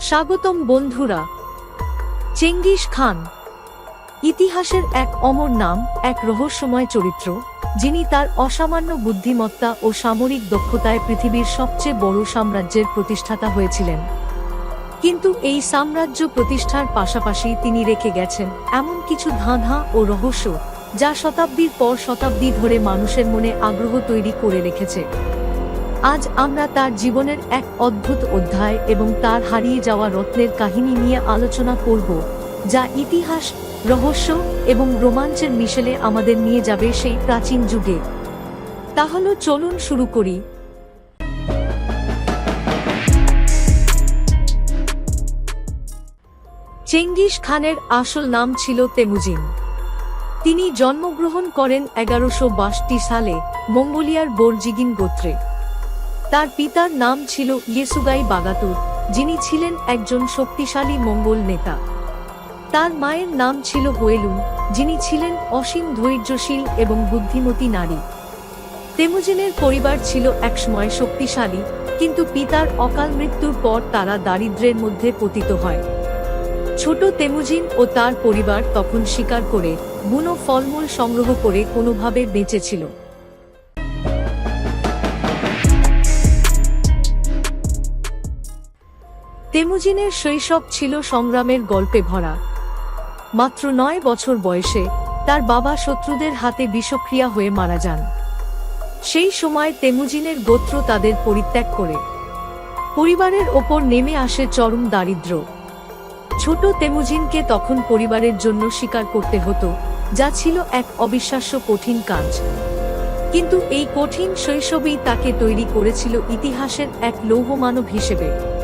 স্বাগতম বন্ধুরা, Genghis Khan. ইতিহাসের এক অমর নাম, এক রহস্যময় চরিত্র, যিনি তার অসামান্য বুদ্ধিমত্তা ও সামরিক দক্ষতায় পৃথিবীর সবচেয়ে বড় সাম্রাজ্যের প্রতিষ্ঠাতা হয়েছিলেন। কিন্তু এই সাম্রাজ্য প্রতিষ্ঠার পাশাপাশি তিনি রেখে গেছেন এমন কিছু ধাঁধা ও রহস্য, যা শতাব্দীর পর শতাব্দী ধরে মানুষের মনে আগ্রহ তৈরি করে রেখেছে। আজ আমরা তার জীবনের এক অদ্ভুত অধ্যায় এবং তার হারিয়ে যাওয়া রত্নের কাহিনী নিয়ে আলোচনা করব, যা ইতিহাস, রহস্য এবং রোমাঞ্চের মিশেলে আমাদের নিয়ে যাবে সেই প্রাচীন যুগে। তাহলে চলুন শুরু করি। চেঙ্গিস খানের আসল নাম ছিল তেমুজিন। তিনি জন্মগ্রহণ করেন এগারোশো সালে মঙ্গোলিয়ার বোরজিগিন গোত্রে। তার পিতার নাম ছিল ইয়েসুগাই বাগাতুর, যিনি ছিলেন একজন শক্তিশালী মঙ্গল নেতা। তার মায়ের নাম ছিল হোয়েলুন যিনি ছিলেন অসীম ধৈর্যশীল এবং বুদ্ধিমতী নারী। তেমুজিনের পরিবার ছিল একসময় শক্তিশালী, কিন্তু পিতার অকাল মৃত্যুর পর তারা দারিদ্র্যের মধ্যে পতিত হয়। ছোট তেমুজিন ও তার পরিবার তখন শিকার করে বুনো ফলমূল সংগ্রহ করে কোনোভাবে বেঁচেছিল। তেমুজিনের শৈশব ছিল সংগ্রামের গল্পে ভরা। মাত্র নয় বছর বয়সে তার বাবা শত্রুদের হাতে বিষক্রিয়া হয়ে মারা যান। সেই সময় তেমুজিনের গোত্র তাদের পরিত্যাগ করে। পরিবারের ওপর নেমে আসে চরম দারিদ্র্য। ছোট তেমুজিনকে তখন পরিবারের জন্য স্বীকার করতে হতো, যা ছিল এক অবিশ্বাস্য কঠিন কাজ। কিন্তু এই কঠিন শৈশবেই তাকে তৈরি করেছিল ইতিহাসের এক লৌহমানব হিসেবে।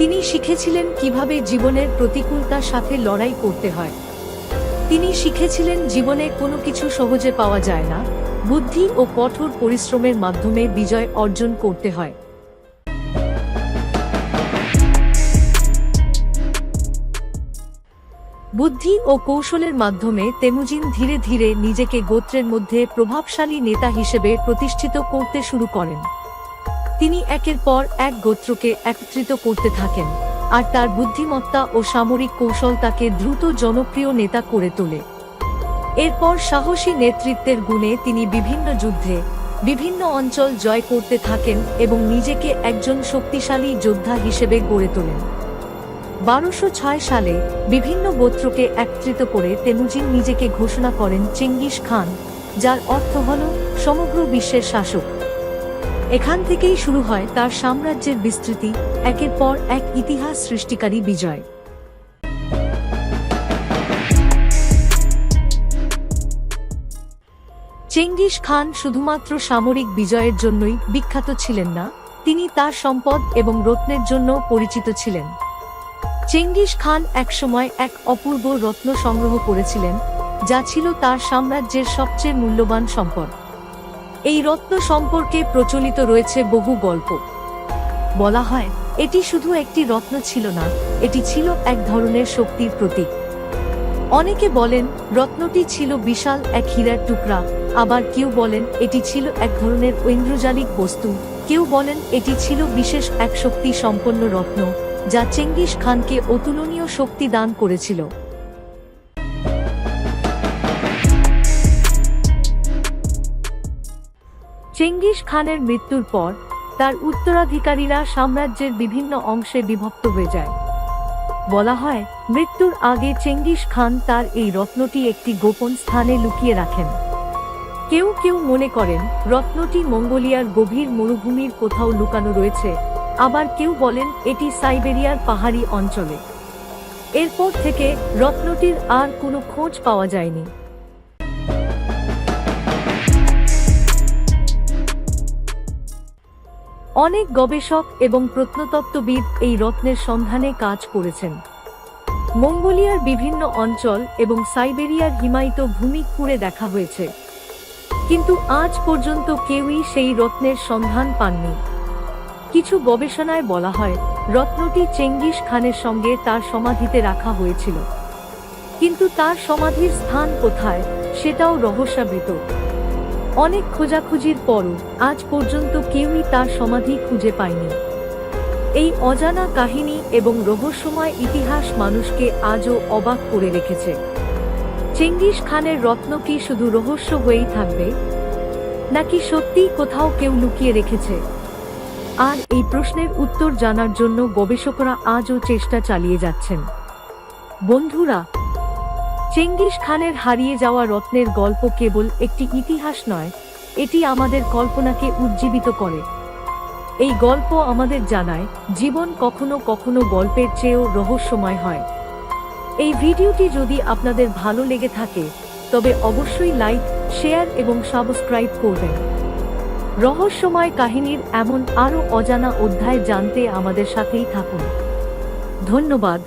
তিনি শিখেছিলেন কীভাবে জীবনের প্রতিকূলতার সাথে লড়াই করতে হয়। তিনি শিখেছিলেন জীবনে কোনো কিছু সহজে পাওয়া যায় না, বুদ্ধি ও কঠোর পরিশ্রমের মাধ্যমে বিজয় অর্জন করতে হয়। বুদ্ধি ও কৌশলের মাধ্যমে তেমুজিন ধীরে ধীরে নিজেকে গোত্রের মধ্যে প্রভাবশালী নেতা হিসেবে প্রতিষ্ঠিত করতে শুরু করেন। তিনি একের পর এক গোত্রকে একত্রিত করতে থাকেন, আর তার বুদ্ধিমত্তা ও সামরিক কৌশল তাকে দ্রুত জনপ্রিয় নেতা করে তোলে। এরপর সাহসী নেতৃত্বের গুণে তিনি বিভিন্ন যুদ্ধে বিভিন্ন অঞ্চল জয় করতে থাকেন এবং নিজেকে একজন শক্তিশালী যোদ্ধা হিসেবে গড়ে তোলেন। বারোশো ছয় সালে বিভিন্ন গোত্রকে একত্রিত করে তেমুজিন নিজেকে ঘোষণা করেন চেঙ্গিস খান, যার অর্থ হল সমগ্র বিশ্বের শাসক। এখান থেকেই শুরু হয় তার সাম্রাজ্যের বিস্তৃতি, একের পর এক ইতিহাস সৃষ্টিকারী বিজয়। চেঙ্গিস খান শুধুমাত্র সামরিক বিজয়ের জন্যই বিখ্যাত ছিলেন না, তিনি তার সম্পদ এবং রত্নের জন্য পরিচিত ছিলেন। চেঙ্গিস খান একসময় এক অপূর্ব রত্ন সংগ্রহ করেছিলেন, যা ছিল তার সাম্রাজ্যের সবচেয়ে মূল্যবান সম্পদ। এই রত্ন সম্পর্কে প্রচলিত রয়েছে বহু গল্প। বলা হয়, এটি শুধু একটি রত্ন ছিল না, এটি ছিল এক ধরনের শক্তির প্রতীক। অনেকে বলেন, রত্নটি ছিল বিশাল এক হীরার টুকরা, আবার কেউ বলেন, এটি ছিল এক ধরনের ঐন্দ্রজালিক বস্তু, কেউ বলেন, এটি ছিল বিশেষ এক শক্তি সম্পন্ন রত্ন, যা চেঙ্গিস খানকে অতুলনীয় শক্তি দান করেছিল। চেঙ্গিস খানের মৃত্যুর পর, তার উত্তরাধিকারীরা সাম্রাজ্যের বিভিন্ন অংশে বিভক্ত হয়ে যায়। বলা হয়, মৃত্যুর আগে চেঙ্গিস খান তার এই রত্নটি একটি গোপন স্থানে লুকিয়ে রাখেন। কেউ কেউ মনে করেন, রত্নটি মঙ্গোলিয়ার গভীর মরুভূমির কোথাও লুকানো রয়েছে, আবার কেউ বলেন, এটি সাইবেরিয়ার পাহাড়ি অঞ্চলে। এরপর থেকে রত্নটির আর কোনো খোঁজ পাওয়া যায়নি। অনেক গবেষক এবং প্রত্নতত্ত্ববিদ এই রত্নের সন্ধানে কাজ করেছেন। মঙ্গোলিয়ার বিভিন্ন অঞ্চল এবং সাইবেরিয়ার হিমায়িত ভূমি খুঁড়ে দেখা হয়েছে। কিন্তু আজ পর্যন্ত কেউই সেই রত্নের সন্ধান পাননি। কিছু গবেষণায় বলা হয়, রত্নটি চেঙ্গিস খানের সঙ্গে তার সমাধিতে রাখা হয়েছিল। কিন্তু তার সমাধির স্থান কোথায়, সেটাও রহস্যাবৃত। অনেক খোঁজাখুঁজির পরও আজ পর্যন্ত কেউই তার সমাধি খুঁজে পায়নি। এই অজানা কাহিনী এবং রহস্যময় ইতিহাস মানুষকে আজও অবাক করে রেখেছে। চেঙ্গিস খানের রত্ন কি শুধু রহস্য হয়েই থাকবে? নাকি সত্যিই কোথাও কেউ লুকিয়ে রেখেছে? আর এই প্রশ্নের উত্তর জানার জন্য গবেষকরা আজও চেষ্টা চালিয়ে যাচ্ছেন। বন্ধুরা চেঙ্গিস খানের হারিয়ে যাওয়া রত্নের গল্প কেবল একটি ইতিহাস নয়, এটি আমাদের কল্পনাকে উজ্জীবিত করে। এই গল্প আমাদের জানায়, জীবন কখনো কখনো গল্পের চেয়েও রহস্যময় হয়। এই ভিডিওটি যদি আপনাদের ভালো লেগে থাকে, তবে অবশ্যই লাইক, শেয়ার এবং সাবস্ক্রাইব করবেন। রহস্যময় কাহিনীর এমন আরও অজানা অধ্যায় জানতে আমাদের সাথেই থাকুন। ধন্যবাদ।